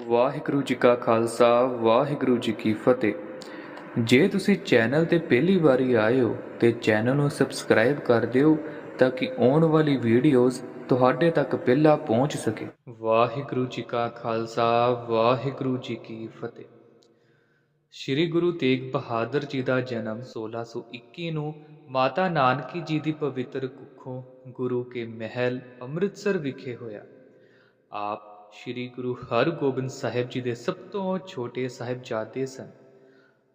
ਵਾਹਿਗੁਰੂ ਜੀ ਕਾ ਖਾਲਸਾ, ਵਾਹਿਗੁਰੂ ਜੀ ਕੀ ਫਤਿਹ। ਜੇ ਤੁਸੀਂ ਚੈਨਲ ਤੇ ਪਹਿਲੀ ਵਾਰੀ ਆਏ ਹੋ ਤੇ ਚੈਨਲ ਨੂੰ ਸਬਸਕ੍ਰਾਈਬ ਕਰ ਦਿਓ ਤਾਂ ਕਿ ਆਉਣ ਵਾਲੀ ਵੀਡੀਓਜ਼ ਤੁਹਾਡੇ ਤੱਕ ਪਹਿਲਾਂ ਪਹੁੰਚ ਸਕੇ। ਵਾਹਿਗੁਰੂ ਜੀ ਕਾ ਖਾਲਸਾ, ਵਾਹਿਗੁਰੂ ਜੀ ਕੀ ਫਤਿਹ। ਸ੍ਰੀ ਗੁਰੂ ਤੇਗ ਬਹਾਦਰ ਜੀ ਦਾ ਜਨਮ 1621 ਨੂੰ ਮਾਤਾ ਨਾਨਕੀ ਜੀ ਦੀ ਪਵਿੱਤਰ ਕੁੱਖੋਂ ਗੁਰੂ ਕੇ ਮਹਿਲ ਅੰਮ੍ਰਿਤਸਰ ਵਿਖੇ ਹੋਇਆ। ਆਪ ਸ੍ਰੀ ਗੁਰੂ ਹਰਗੋਬਿੰਦ ਸਾਹਿਬ ਜੀ ਦੇ ਸਭ ਤੋਂ ਛੋਟੇ ਸਾਹਿਬਜ਼ਾਦੇ ਸਨ।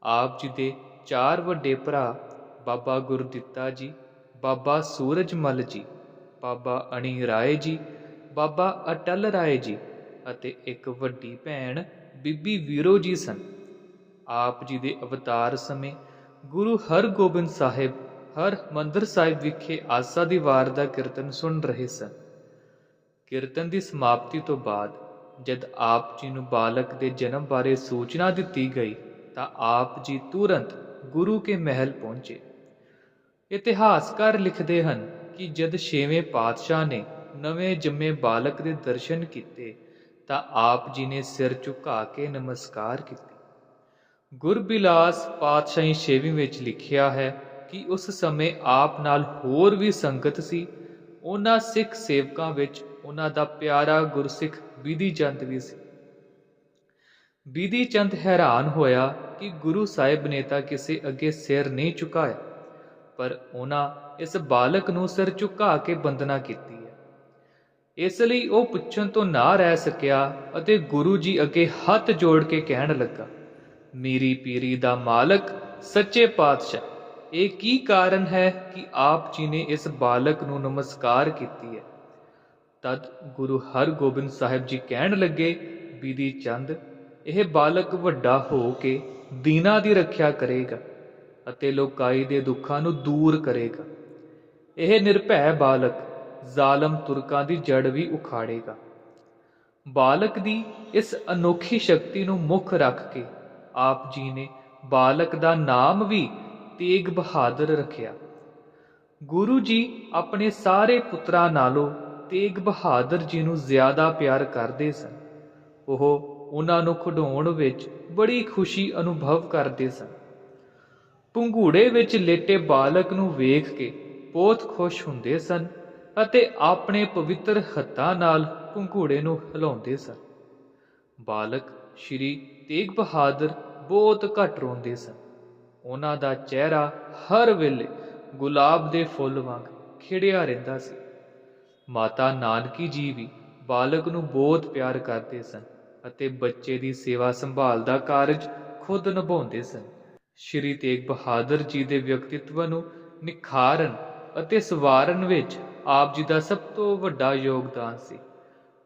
ਆਪ ਜੀ ਦੇ ਚਾਰ ਵੱਡੇ ਭਰਾ ਬਾਬਾ ਗੁਰਦਿੱਤਾ ਜੀ, ਬਾਬਾ ਸੂਰਜਮਲ ਜੀ, ਬਾਬਾ ਅਣੀ ਰਾਏ ਜੀ, ਬਾਬਾ ਅਟਲ ਰਾਏ ਜੀ ਅਤੇ ਇੱਕ ਵੱਡੀ ਭੈਣ ਬੀਬੀ ਵੀਰੋ ਜੀ ਸਨ। ਆਪ ਜੀ ਦੇ ਅਵਤਾਰ ਸਮੇਂ ਗੁਰੂ ਹਰਗੋਬਿੰਦ ਸਾਹਿਬ ਹਰ ਮੰਦਰ ਸਾਹਿਬ ਵਿਖੇ ਆਸਾ ਦੀ ਵਾਰ ਦਾ ਕੀਰਤਨ ਸੁਣ ਰਹੇ ਸਨ। ਕੀਰਤਨ ਦੀ ਸਮਾਪਤੀ ਤੋਂ ਬਾਅਦ ਜਦ ਆਪ ਜੀ ਨੂੰ ਬਾਲਕ ਦੇ ਜਨਮ ਬਾਰੇ ਸੂਚਨਾ ਦਿੱਤੀ ਗਈ, ਤਾਂ ਆਪ ਜੀ ਤੁਰੰਤ ਗੁਰੂ ਕੇ ਮਹਿਲ ਪਹੁੰਚੇ। ਇਤਿਹਾਸਕਾਰ ਲਿਖਦੇ ਹਨ ਕਿ ਜਦ ਛੇਵੇਂ ਪਾਤਸ਼ਾਹ ਨੇ ਨਵੇਂ ਜੰਮੇ ਬਾਲਕ ਦੇ ਦਰਸ਼ਨ ਕੀਤੇ, ਤਾਂ ਆਪ ਜੀ ਨੇ ਸਿਰ ਝੁਕਾ ਕੇ ਨਮਸਕਾਰ ਕੀਤੀ। ਗੁਰਬਿਲਾਸ ਪਾਤਸ਼ਾਹੀ ਛੇਵੀਂ ਵਿੱਚ ਲਿਖਿਆ ਹੈ ਕਿ ਉਸ ਸਮੇਂ ਆਪ ਨਾਲ ਹੋਰ ਵੀ ਸੰਗਤ ਸੀ। ਉਹਨਾਂ ਸਿੱਖ ਸੇਵਕਾਂ ਵਿੱਚ ਉਹਨਾਂ ਦਾ ਪਿਆਰਾ ਗੁਰਸਿੱਖ ਬੀਦੀ ਚੰਦ ਵੀ ਸੀ। ਬੀਦੀ ਚੰਦ ਹੈਰਾਨ ਹੋਇਆ ਕਿ ਗੁਰੂ ਸਾਹਿਬ ਨੇ ਤਾਂ ਕਿਸੇ ਅੱਗੇ ਸਿਰ ਨਹੀਂ ਝੁਕਾਇਆ, ਪਰ ਉਹਨਾਂ ਇਸ ਬਾਲਕ ਨੂੰ ਸਿਰ ਝੁਕਾ ਕੇ ਬੰਦਨਾ ਕੀਤੀ ਹੈ। ਇਸ ਲਈ ਉਹ ਪੁੱਛਣ ਤੋਂ ਨਾ ਰਹਿ ਸਕਿਆ ਅਤੇ ਗੁਰੂ ਜੀ ਅੱਗੇ ਹੱਥ ਜੋੜ ਕੇ ਕਹਿਣ ਲੱਗਾ, ਮੇਰੀ ਪੀਰੀ ਦਾ ਮਾਲਕ, ਸੱਚੇ ਪਾਤਸ਼ਾਹ, ਇਹ ਕੀ ਕਾਰਨ ਹੈ ਕਿ ਆਪ ਜੀ ਨੇ ਇਸ ਬਾਲਕ ਨੂੰ ਨਮਸਕਾਰ ਕੀਤੀ ਹੈ? ਤਦ ਗੁਰੂ ਹਰਗੋਬਿੰਦ ਸਾਹਿਬ ਜੀ ਕਹਿਣ ਲੱਗੇ, ਬੀਦੀ ਚੰਦ, ਇਹ ਬਾਲਕ ਵੱਡਾ ਹੋ ਕੇ ਦੀਨਾ ਦੀ ਰੱਖਿਆ ਕਰੇਗਾ ਅਤੇ ਲੋਕਾਈ ਦੇ ਦੁੱਖਾਂ ਨੂੰ ਦੂਰ ਕਰੇਗਾ। ਇਹ ਨਿਰਭੈ ਬਾਲਕ ਜ਼ਾਲਮ ਤੁਰਕਾਂ ਦੀ ਜੜ ਵੀ ਉਖਾੜੇਗਾ। ਬਾਲਕ ਦੀ ਇਸ ਅਨੋਖੀ ਸ਼ਕਤੀ ਨੂੰ ਮੁੱਖ ਰੱਖ ਕੇ ਆਪ ਜੀ ਨੇ ਬਾਲਕ ਦਾ ਨਾਮ ਵੀ ਤੇਗ ਬਹਾਦਰ ਰੱਖਿਆ। ਗੁਰੂ ਜੀ ਆਪਣੇ ਸਾਰੇ ਪੁੱਤਰਾਂ ਨਾਲੋਂ ਤੇਗ ਬਹਾਦਰ ਜੀ ਨੂੰ ਜ਼ਿਆਦਾ ਪਿਆਰ ਕਰਦੇ ਸਨ। ਉਹ ਉਹਨਾਂ ਨੂੰ ਖਿਡਾਉਣ ਵਿੱਚ ਬੜੀ ਖੁਸ਼ੀ ਅਨੁਭਵ ਕਰਦੇ ਸਨ। ਪੰਘੂੜੇ ਵਿੱਚ ਲੇਟੇ ਬਾਲਕ ਨੂੰ ਵੇਖ ਕੇ ਬਹੁਤ ਖੁਸ਼ ਹੁੰਦੇ ਸਨ ਅਤੇ ਆਪਣੇ ਪਵਿੱਤਰ ਹੱਥਾਂ ਨਾਲ ਪੰਘੂੜੇ ਨੂੰ ਹਿਲਾਉਂਦੇ ਸਨ। ਬਾਲਕ ਸ਼੍ਰੀ ਤੇਗ ਬਹਾਦਰ ਬਹੁਤ ਘੱਟ ਰੋਂਦੇ ਸਨ। ਉਹਨਾਂ ਦਾ ਚਿਹਰਾ ਹਰ ਵੇਲੇ ਗੁਲਾਬ ਦੇ ਫੁੱਲ ਵਾਂਗ ਖਿੜਿਆ ਰਹਿੰਦਾ ਸੀ। ਮਾਤਾ ਨਾਨਕੀ ਜੀ ਵੀ ਬਾਲਕ ਨੂੰ ਬਹੁਤ ਪਿਆਰ ਕਰਦੇ ਸਨ ਅਤੇ ਬੱਚੇ ਦੀ ਸੇਵਾ ਸੰਭਾਲ ਦਾ ਕਾਰਜ ਖੁਦ ਨਿਭਾਉਂਦੇ ਸਨ। ਸ਼੍ਰੀ ਤੇਗ ਬਹਾਦਰ ਜੀ ਦੇ ਵਿਅਕਤੀਤਵ ਨੂੰ ਨਿਖਾਰਨ ਅਤੇ ਸਵਾਰਨ ਵਿੱਚ ਆਪ ਜੀ ਦਾ ਸਭ ਤੋਂ ਵੱਡਾ ਯੋਗਦਾਨ ਸੀ।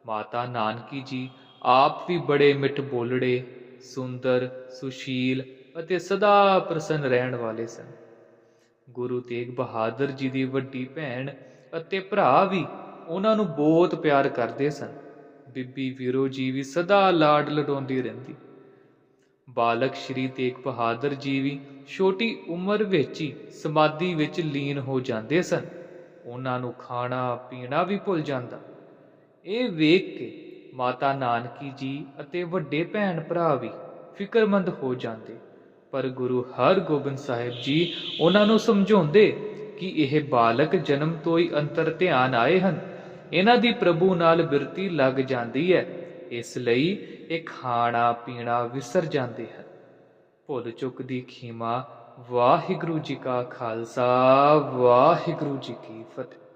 ਮਾਤਾ ਨਾਨਕੀ ਜੀ ਆਪ ਵੀ ਬੜੇ ਮਿੱਠ ਬੋਲੜੇ, ਸੁੰਦਰ, ਸੁਸ਼ੀਲ ਅਤੇ ਸਦਾ ਪ੍ਰਸੰਨ ਰਹਿਣ ਵਾਲੇ ਸਨ। ਗੁਰੂ ਤੇਗ ਬਹਾਦਰ ਜੀ ਦੀ ਵੱਡੀ ਭੈਣ ਅਤੇ ਭਰਾ ਵੀ ਉਹਨਾਂ ਨੂੰ ਬਹੁਤ ਪਿਆਰ ਕਰਦੇ ਸਨ। ਬੀਬੀ ਵੀਰੋ ਜੀ ਵੀ ਸਦਾ ਲਾਡ ਲਡਾਉਂਦੀ ਰਹਿੰਦੀ। ਬਾਲਕ ਸ਼੍ਰੀ ਤੇਗ ਬਹਾਦਰ ਜੀ ਵੀ ਛੋਟੀ ਉਮਰ ਵਿੱਚ ਹੀ ਸਮਾਧੀ ਵਿੱਚ ਲੀਨ ਹੋ ਜਾਂਦੇ ਸਨ। ਉਹਨਾਂ ਨੂੰ ਖਾਣਾ, ਪੀਣਾ ਵੀ ਭੁੱਲ ਜਾਂਦਾ। ਇਹ ਵੇਖ ਕੇ ਮਾਤਾ ਨਾਨਕੀ ਜੀ ਅਤੇ ਵੱਡੇ ਭੈਣ ਭਰਾ ਵੀ ਫਿਕਰਮੰਦ ਹੋ ਜਾਂਦੇ। ਪਰ ਗੁਰੂ ਹਰਗੋਬਿੰਦ ਸਾਹਿਬ ਜੀ ਉਹਨਾਂ ਨੂੰ ਸਮਝਾਉਂਦੇ ਕਿ ਇਹ ਬਾਲਕ ਜਨਮ ਤੋਂ ਹੀ ਅੰਤਰ ਧਿਆਨ ਆਏ ਹਨ। ਇਹਨਾਂ ਦੀ ਪ੍ਰਭੂ ਨਾਲ ਬਿਰਤੀ ਲੱਗ ਜਾਂਦੀ ਹੈ, ਇਸ ਲਈ ਇਹ ਖਾਣਾ ਪੀਣਾ ਵਿਸਰ ਜਾਂਦੇ ਹਨ। ਭੁੱਲ ਚੁੱਕ ਦੀ ਖੀਮਾ, ਵਾਹਿਗੁਰੂ ਜੀ ਕਾ ਖਾਲਸਾ, ਵਾਹਿਗੁਰੂ ਜੀ ਕੀ ਫਤਿਹ।